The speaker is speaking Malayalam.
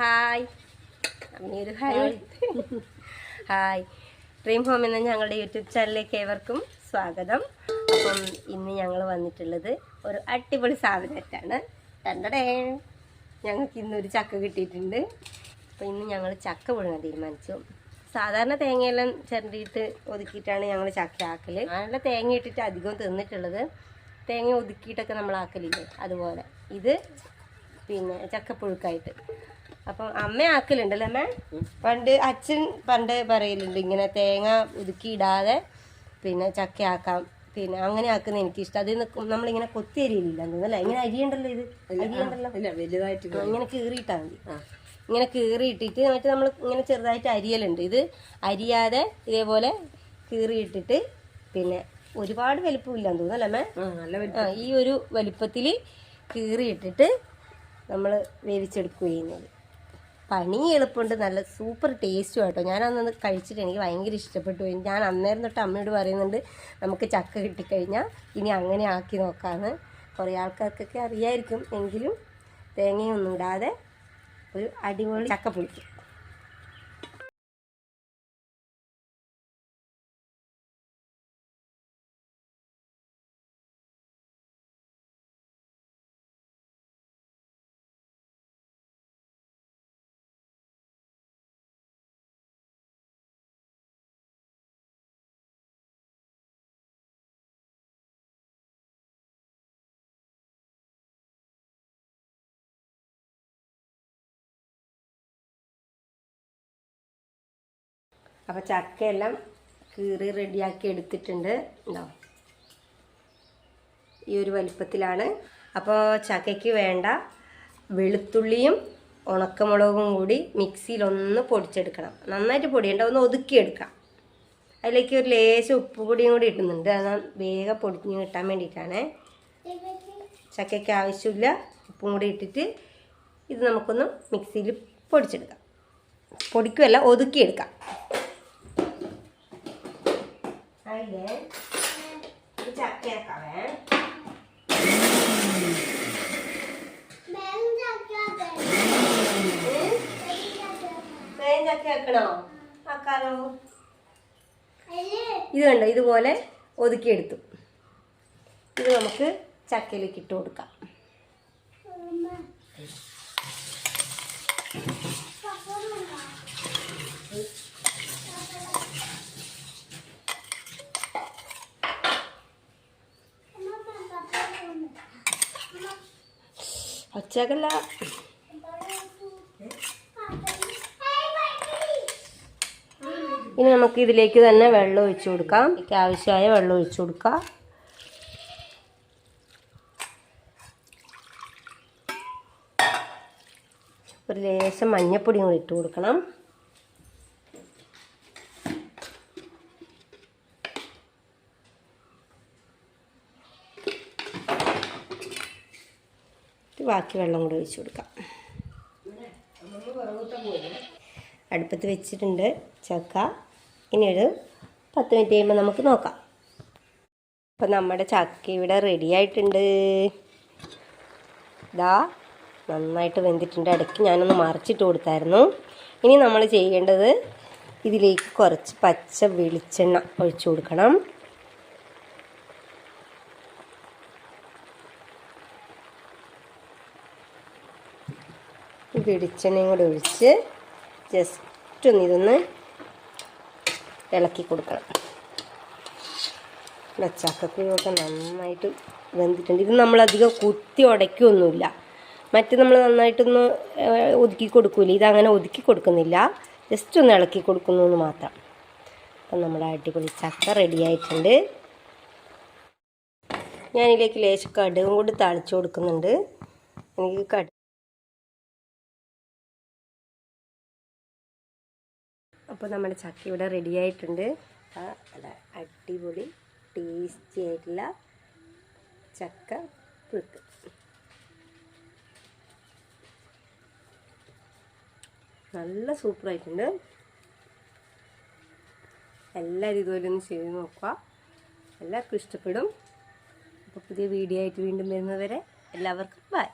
ഹായ്. അമ്മയൊരു ഹായ്. ഹായ്. ഡ്രീം ഹോം എന്ന ഞങ്ങളുടെ യൂട്യൂബ് ചാനലിലേക്ക് ഏവർക്കും സ്വാഗതം. അപ്പം ഇന്ന് ഞങ്ങൾ വന്നിട്ടുള്ളത് ഒരു അടിപൊളി സാധനമായിട്ടാണ്. തണ്ടടേ ഞങ്ങൾക്ക് ഇന്നൊരു ചക്ക കിട്ടിയിട്ടുണ്ട്. അപ്പം ഇന്ന് ഞങ്ങൾ ചക്ക പുഴുങ്ങാൻ തീരുമാനിച്ചു. സാധാരണ തേങ്ങയെല്ലാം ചിരണ്ടിയിട്ട് ഒതുക്കിയിട്ടാണ് ഞങ്ങൾ ചക്ക ആക്കൽ. നല്ല തേങ്ങ ഇട്ടിട്ട് അധികം തിന്നിട്ടുള്ളത്. തേങ്ങ ഒതുക്കിയിട്ടൊക്കെ നമ്മൾ ആക്കലില്ലേ? അതുപോലെ. ഇത് പിന്നെ ചക്കപ്പുഴുക്കായിട്ട്. അപ്പം അമ്മ ആക്കലുണ്ടല്ലേ അമ്മ? പണ്ട് അച്ഛൻ പണ്ട് പറയലുണ്ട് ഇങ്ങനെ തേങ്ങ ഒതുക്കി ഇടാതെ പിന്നെ ചക്ക ആക്കാം. പിന്നെ അങ്ങനെ ആക്കുന്ന എനിക്കിഷ്ടം. അതിൽ നിന്ന് നമ്മളിങ്ങനെ കൊത്തി അരിയില്ല ഇങ്ങനെ അരിയുണ്ടല്ലോ ഇത്? അരിയുണ്ടല്ലോ? ഇങ്ങനെ കീറിയിട്ടാൽ മതി. ഇങ്ങനെ കീറിയിട്ടിട്ട് മറ്റേ നമ്മൾ ഇങ്ങനെ ചെറുതായിട്ട് അരിയലുണ്ട്. ഇത് അരിയാതെ ഇതേപോലെ കീറിയിട്ടിട്ട് പിന്നെ ഒരുപാട് വലിപ്പമില്ലാന്ന് തോന്നുന്നല്ലേ അമ്മ? ഈ ഒരു വലിപ്പത്തിൽ കീറിയിട്ടിട്ട് നമ്മൾ വേവിച്ചെടുക്കുക ചെയ്യുന്നത് പണി എളുപ്പമുണ്ട് നല്ല സൂപ്പർ ടേസ്റ്റും കേട്ടോ ഞാൻ അന്ന് കഴിച്ചിട്ട് എനിക്ക് ഭയങ്കര ഇഷ്ടപ്പെട്ടു. ഞാൻ അന്നേരം തൊട്ട് അമ്മയോട് പറയുന്നുണ്ട് നമുക്ക് ചക്ക കിട്ടിക്കഴിഞ്ഞാൽ ഇനി അങ്ങനെ ആക്കി നോക്കാമെന്ന് കുറേ ആൾക്കാർക്കൊക്കെ അറിയായിരിക്കും എങ്കിലും തേങ്ങയൊന്നും ഇടാതെ ഒരു അടിപൊളി ചക്ക പുളിക്കും അപ്പോൾ ചക്കയെല്ലാം കീറി റെഡിയാക്കി എടുത്തിട്ടുണ്ട്. ഉണ്ടോ ഈ ഒരു വലിപ്പത്തിലാണ്. അപ്പോൾ ചക്കയ്ക്ക് വേണ്ട വെളുത്തുള്ളിയും ഉണക്കമുളകും കൂടി മിക്സിയിൽ ഒന്ന് പൊടിച്ചെടുക്കണം. നന്നായിട്ട് പൊടിയേണ്ട ഒന്ന് ഒതുക്കിയെടുക്കാം. അതിലേക്ക് ഒരു ലേശം ഉപ്പ് പൊടിയും കൂടി ഇടുന്നുണ്ട്. അത് വേഗം പൊടിഞ്ഞ് കിട്ടാൻ വേണ്ടിയിട്ടാണ്. ചക്കയ്ക്ക് ആവശ്യമില്ല ഉപ്പും കൂടി ഇട്ടിട്ട് ഇത് നമുക്കൊന്ന് മിക്സിയിൽ പൊടിച്ചെടുക്കാം. പൊടിക്കുമല്ല ഒതുക്കിയെടുക്കാം. അതിൽ ചക്കയാക്കാവേ വേഗം ചക്ക ആക്കണോ ആക്കാലോ ഇത് കണ്ടോ ഇതുപോലെ ഒതുക്കിയെടുത്തു ഇത് നമുക്ക് ചക്കയിലേക്ക് ഇട്ട് കൊടുക്കാം. ഒച്ചകല്ല ഇനി നമുക്ക് ഇതിലേക്ക് തന്നെ വെള്ളം ഒഴിച്ചു കൊടുക്കാം. ഇതിലേക്ക് ആവശ്യമായ വെള്ളം ഒഴിച്ചു കൊടുക്കാം. ഒരു ലേശം മഞ്ഞപ്പൊടിയും കൂടി ഇട്ട് കൊടുക്കണം. ബാക്കി വെള്ളം കൂടി ഒഴിച്ചു കൊടുക്കാം. അടുപ്പത്ത് വെച്ചിട്ടുണ്ട് ചക്ക. ഇനി ഒരു പത്ത് മിനിറ്റ് കഴിയുമ്പോൾ നമുക്ക് നോക്കാം. അപ്പം നമ്മുടെ ചക്ക ഇവിടെ റെഡി ആയിട്ടുണ്ട്. ഇതാ നന്നായിട്ട് വെന്തിട്ടുണ്ട്. ഇടയ്ക്ക് ഞാനൊന്ന് മറിച്ചിട്ട് കൊടുത്തായിരുന്നു. ഇനി നമ്മൾ ചെയ്യേണ്ടത് ഇതിലേക്ക് കുറച്ച് പച്ച വെളിച്ചെണ്ണ ഒഴിച്ചു കൊടുക്കണം. വെളിച്ചെണ്ണയും കൂടെ ഒഴിച്ച് ജസ്റ്റ് ഒന്ന് ഇതൊന്ന് ഇളക്കി കൊടുക്കണം. ഇവിടെ ചക്കക്കുരുവൊക്കെ നന്നായിട്ട് വെന്തിട്ടുണ്ട്. ഇത് നമ്മളധികം കുത്തി ഉടയ്ക്കൊന്നുമില്ല. മറ്റ് നമ്മൾ നന്നായിട്ടൊന്ന് ഒതുക്കി കൊടുക്കൂല? ഇതങ്ങനെ ഒതുക്കി കൊടുക്കുന്നില്ല. ജസ്റ്റ് ഒന്ന് ഇളക്കി കൊടുക്കുന്നു എന്ന് മാത്രം. അപ്പം നമ്മുടെ അടിപൊളി ചക്ക റെഡി ആയിട്ടുണ്ട്. ഞാനിതിലേക്ക് ലേശം കടുകും കൂടി തളിച്ചു കൊടുക്കുന്നുണ്ട്. എനിക്ക് കടു അപ്പോൾ നമ്മുടെ ചക്ക ഇവിടെ റെഡി ആയിട്ടുണ്ട്. നല്ല അടിപൊളി ടേസ്റ്റി ആയിട്ടുള്ള ചക്ക പുഴുക്ക്. നല്ല സൂപ്പറായിട്ടുണ്ട് എല്ലാവരും ഇതുപോലെ ഒന്ന് ചെയ്ത് നോക്കുക. എല്ലാവർക്കും ഇഷ്ടപ്പെടും. അപ്പോൾ പുതിയ വീഡിയോ ആയിട്ട് വീണ്ടും വരുന്നവരെ എല്ലാവർക്കും ബൈ